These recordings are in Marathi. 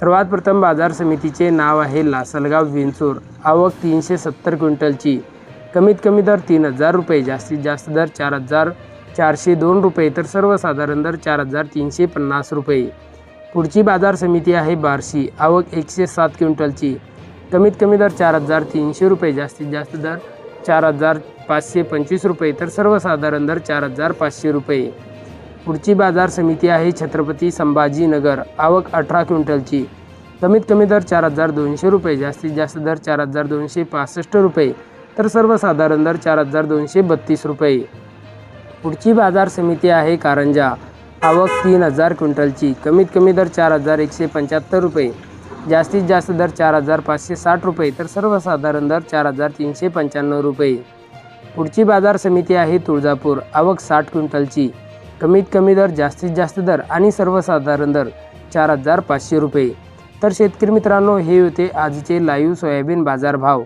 सर्वात प्रथम बाजार समितीचे नाव आहे लासलगाव विंचूर. आवक तीनशे सत्तर क्विंटलची. कमीत कमी दर तीन हजार रुपये जास्तीत जास्त दर चार हजार चारशे दोन रुपये तर सर्वसाधारण दर चार हजार तीनशे पन्नास रुपये. पुढची बाजार समिती आहे बार्शी. आवक एकशे सात क्विंटलची. कमीत कमी दर चार हजार तीनशे रुपये जास्तीत जास्त दर चार हजार पाचशे पंचवीस रुपये तर सर्वसाधारण दर चार हजार पाचशे रुपये. पुढची बाजार समिती आहे छत्रपती संभाजीनगर. आवक अठरा क्विंटलची. कमीत कमी दर चार हजार दोनशे रुपये जास्तीत जास्त दर चार हजार दोनशे पासष्ट रुपये तर सर्वसाधारण दर चार हजार दोनशे बत्तीस रुपये. पुढची बाजार समिती आहे कारंजा. आवक तीन हजार क्विंटलची. कमीत कमी दर चार हजार एकशे पंच्याहत्तर रुपये जास्तीत जास्त दर चार हजार पाचशे साठ रुपये तर सर्वसाधारण दर चार हजार तीनशे पंच्याण्णव रुपये. पुढची बाजार समिती आहे तुळजापूर. आवक साठ क्विंटलची. कमीत कमी दर जास्तीत जास्त दर आणि सर्वसाधारण दर चार हजार पाचशे रुपये. तर शेतकरी मित्रांनो हे होते आजचे लाईव्ह सोयाबीन बाजारभाव.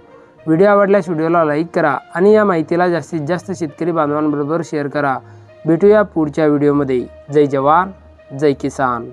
व्हिडिओ आवडल्यास व्हिडिओला लाईक करा आणि या माहितीला जास्तीत जास्त शेतकरी बांधवांबरोबर शेअर करा. भेटूया पुढच्या व्हिडिओमध्ये जय जवान जय किसान.